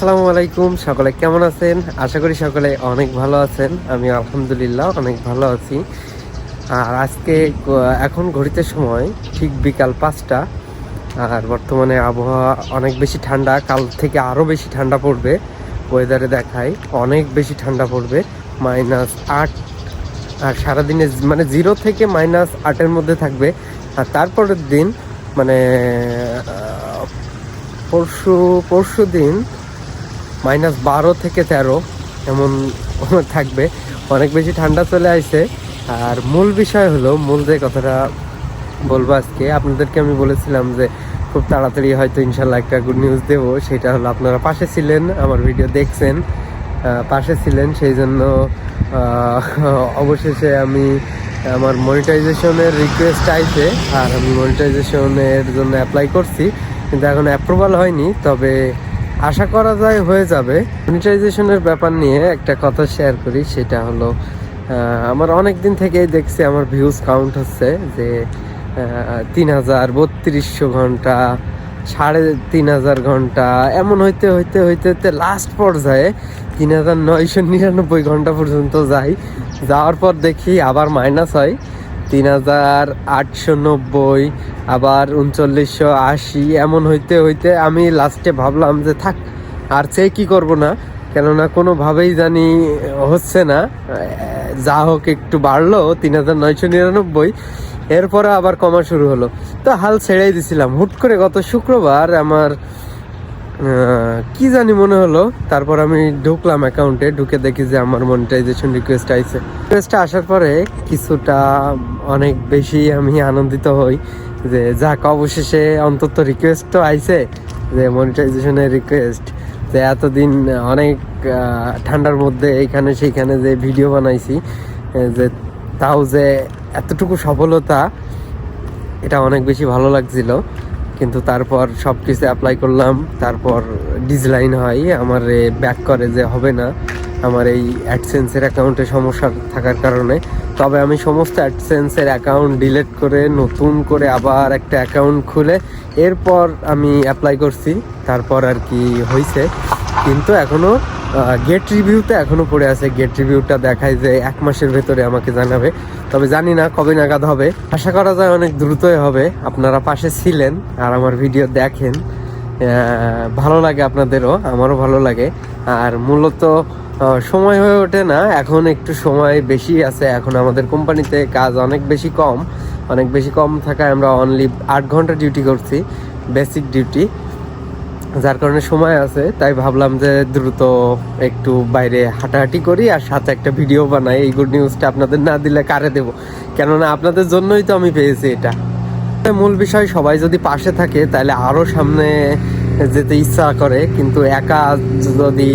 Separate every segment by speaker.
Speaker 1: আসসালামু আলাইকুম, সকলে কেমন আছেন? আশা করি সকলে অনেক ভালো আছেন। আমি আলহামদুলিল্লাহ অনেক ভালো আছি। আর আজকে, এখন ঘড়িতে সময়, ঠিক বিকাল পাঁচটা। আর বর্তমানে আবহাওয়া অনেক বেশি ঠান্ডা, কাল থেকে আরও বেশি ঠান্ডা পড়বে ওয়েদারে দেখায়। অনেক বেশি ঠান্ডা পড়বে মাইনাস আট। আর সারাদিনে মানে জিরো থেকে মাইনাস আটের মধ্যে থাকবে। আর তারপরের দিন মানে পরশু পরশু দিন মাইনাস বারো থেকে তেরো এমন থাকবে। অনেক বেশি ঠান্ডা চলে আসছে। আর মূল বিষয় হলো, মূল যে কথাটা বলব আজকে, আপনাদেরকে আমি বলেছিলাম যে খুব তাড়াতাড়ি হয়তো ইনশাল্লাহ একটা গুড নিউজ দেবো। সেটা হলো, আপনারা পাশে ছিলেন, আমার ভিডিও দেখছেন পাশে ছিলেন, সেই জন্য অবশেষে আমি আমার মনিটাইজেশনের রিকোয়েস্ট আইছে, আর আমি মনিটাইজেশনের জন্য অ্যাপ্লাই করছি। কিন্তু এখন অ্যাপ্রুভাল হয়নি, তবে আশা করা যায় হয়ে যাবে। মনিটাইজেশনের ব্যাপার নিয়ে একটা কথা শেয়ার করি, সেটা হলো আমার অনেক দিন থেকেই দেখছি আমার ভিউজ কাউন্ট হচ্ছে যে তিন হাজার বত্রিশশো ঘণ্টা, সাড়ে তিন হাজার ঘণ্টা, এমন হইতে হইতে হইতে হইতে লাস্ট পর্যায়ে তিন হাজার নয়শো নিরানব্বই ঘণ্টা পর্যন্ত যাই। যাওয়ার পর দেখি আবার মাইনাস হয়। তিন হাজার আটশো নব্বই, আবার উনচল্লিশশো আশি, এমন হইতে হইতে আমি লাস্টে ভাবলাম যে থাক, আর চেয়ে কি করব না? কেননা কোনোভাবেই জানি হচ্ছে না। যা হোক একটু বাড়লো, তিন হাজার নয়শো নিরানব্বই, এরপরে আবার কমা শুরু হলো। তো হাল ছেড়েই দিছিলাম। হুট করে গত শুক্রবার আমার কি জানি মনে হলো, তারপর আমি ঢুকলাম অ্যাকাউন্টে ঢুকে দেখি যে আমার মনিটাইজেশন রিকোয়েস্ট আইছে। রিকোয়েস্ট আসার পরে কিছুটা অনেক বেশি আমি আনন্দিত হই, যে যাক, অবশেষে অন্তত রিকোয়েস্ট তো আইছে, যে মনিটাইজেশনের রিকোয়েস্ট যে এতদিন অনেক ঠান্ডার মধ্যে এইখানে সেইখানে যে ভিডিও বানাইছি যে তাও যে এতটুকু সফলতা, এটা অনেক বেশি ভালো লাগছিল। কিন্তু তারপর সব কিছু অ্যাপ্লাই করলাম, তারপর ডিজলাইন হয়, আমার ব্যাক করে যে হবে না, আমার এই অ্যাডসেন্সের অ্যাকাউন্টে সমস্যা থাকার কারণে। তবে আমি সমস্ত অ্যাডসেন্সের অ্যাকাউন্ট ডিলিট করে, নতুন করে আবার একটা অ্যাকাউন্ট খুলে, এরপর আমি অ্যাপ্লাই করছি। তারপর আর কি হয়েছে কিন্তু এখনও গেট রিভিউতে এখনও পড়ে আছে। গেট রিভিউটা দেখায় যে এক মাসের ভেতরে আমাকে জানাবে। তবে জানি না কবে নাগাদ হবে। আশা করা যায় অনেক দ্রুতই হবে। আপনারা পাশে ছিলেন আর আমার ভিডিও দেখেন। ভালো লাগে আপনাদেরও, আমারও ভালো লাগে। আর মূলত সময় হয়ে ওঠে না। এখন একটু সময় বেশি আছে। এখন আমাদের কোম্পানিতে কাজ অনেক বেশি কম। অনেক বেশি কম থাকায় আমরা অনলি আট ঘণ্টা ডিউটি করছি বেসিক ডিউটি যার কারণে সময় আছে, তাই ভাবলাম যে দ্রুত একটু বাইরে হাঁটাহাঁটি করি আর সাথে একটা ভিডিও বানাই। এই গুড নিউজটা আপনাদের না দিলে কারে দেব? কেননা আপনাদের জন্যই তো আমি পেয়েছি এটা। মূল বিষয়, সবাই যদি পাশে থাকে, তাহলে আরও সামনে যেতে ইচ্ছা করে, কিন্তু একা যদি,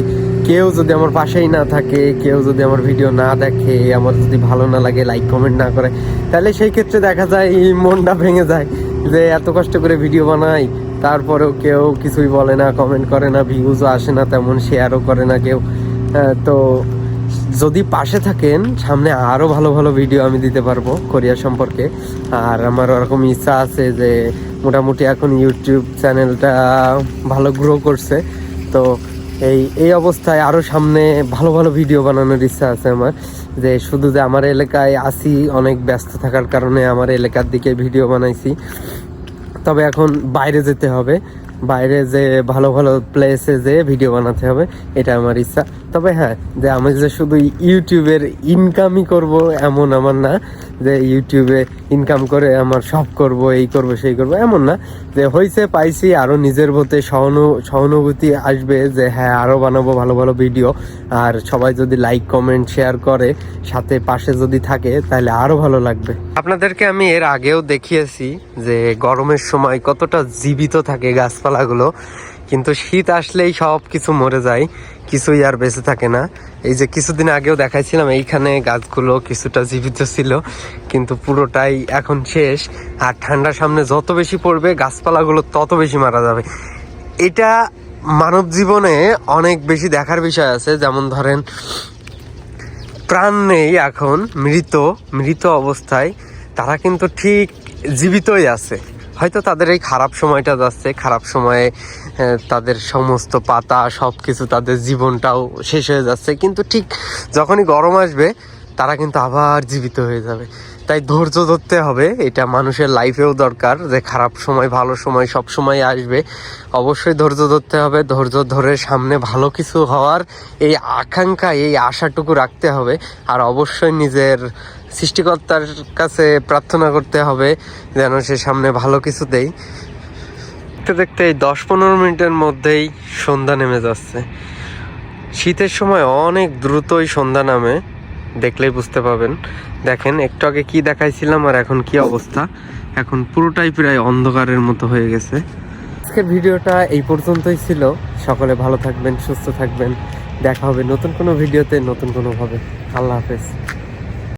Speaker 1: কেউ যদি আমার পাশেই না থাকে, কেউ যদি আমার ভিডিও না দেখে, আমার যদি ভালো না লাগে লাইক কমেন্ট না করে, তাহলে সেই ক্ষেত্রে দেখা যায় এই মনটা ভেঙে যায় যে এত কষ্ট করে ভিডিও বানাই। তারপরেও কেউ কিছুই বলে না কমেন্ট করে না ভিউজও আসে না, তেমন শেয়ারও করে না কেউ। তো যদি পাশে থাকেন, সামনে আরও ভালো ভালো ভিডিও আমি দিতে পারব কোরিয়া সম্পর্কে। আর আমার ওরকম ইচ্ছা আছে যে মোটামুটি এখন ইউটিউব চ্যানেলটা ভালো গ্রো করছে। তো এই এই অবস্থায় আরও সামনে ভালো ভালো ভিডিও বানানোর ইচ্ছা আছে আমার। যে শুধু যে আমার এলাকায় আসি অনেক ব্যস্ত থাকার কারণে আমার এলাকার দিকে ভিডিও বানাইছি। তবে এখন বাইরে যেতে হবে। বাইরে যে ভালো ভালো প্লেসে যে ভিডিও বানাতে হবে, এটা আমার ইচ্ছা। তবে হ্যাঁ যে আমি যে শুধু ইউটিউবের ইনকামই করব এমন আমার না, যে ইউটিউবে ইনকাম করে আমার সব করব, এই করব, সেই করব, এমন না। যে হয়েছে পাইছি আরও নিজের মধ্যে সহানু, সহানুভূতি আসবে যে হ্যাঁ আরও বানাবো ভালো ভালো ভিডিও আর সবাই যদি লাইক কমেন্ট শেয়ার করে, সাথে পাশে যদি থাকে, তাহলে আরও ভালো লাগবে। আপনাদেরকে আমি এর আগেও দেখিয়েছি যে গরমের সময় কতটা জীবিত থাকে গাছপালাগুলো কিন্তু শীত আসলেই সব কিছু মরে যায়, কিছুই আর বেঁচে থাকে না। এই যে কিছুদিন আগেও দেখাইছিলাম, এইখানে গাছগুলো কিছুটা জীবিত ছিল, কিন্তু পুরোটাই এখন শেষ। আর ঠান্ডার সামনে যত বেশি পড়বে, গাছপালাগুলো তত বেশি মারা যাবে। এটা মানব জীবনে অনেক বেশি দেখার বিষয় আছে, যেমন ধরেন, প্রাণ নেই এখন, মৃত মৃত অবস্থায়, তারা কিন্তু ঠিক জীবিতই আছে। হয়তো তাদের এই খারাপ সময়টা যাচ্ছে, খারাপ সময়ে তাদের সমস্ত পাতা সব কিছু তাদের জীবনটাও শেষ হয়ে যাচ্ছে। কিন্তু ঠিক যখনই গরম আসবে তারা কিন্তু আবার জীবিত হয়ে যাবে। তাই ধৈর্য ধরতে হবে, এটা মানুষের লাইফেও দরকার যে খারাপ সময়, ভালো সময় সব সময় আসবে। অবশ্যই ধৈর্য ধরতে হবে, ধৈর্য ধরে সামনে ভালো কিছু হওয়ার এই আকাঙ্ক্ষা, এই আশাটুকু রাখতে হবে। আর অবশ্যই নিজের সৃষ্টিকর্তার কাছে প্রার্থনা করতে হবে যেন সে সামনে ভালো কিছু দেয়। দেখতে দেখতে এই দশ পনেরো মিনিটের মধ্যেই সন্ধ্যা নেমে যাচ্ছে। শীতের সময় অনেক দ্রুতই সন্ধ্যা নামে। দেখলেই বুঝতে পাবেন দেখেন, একটু আগে কি দেখাইছিলাম আর এখন কি অবস্থা? এখন পুরোটাই প্রায় অন্ধকারের মতো হয়ে গেছে। আজকের ভিডিওটা এই পর্যন্তই ছিল। সকলে ভালো থাকবেন, সুস্থ থাকবেন। দেখা হবে নতুন কোনো ভিডিওতে, নতুন কোনোভাবে। আল্লাহ হাফেজ।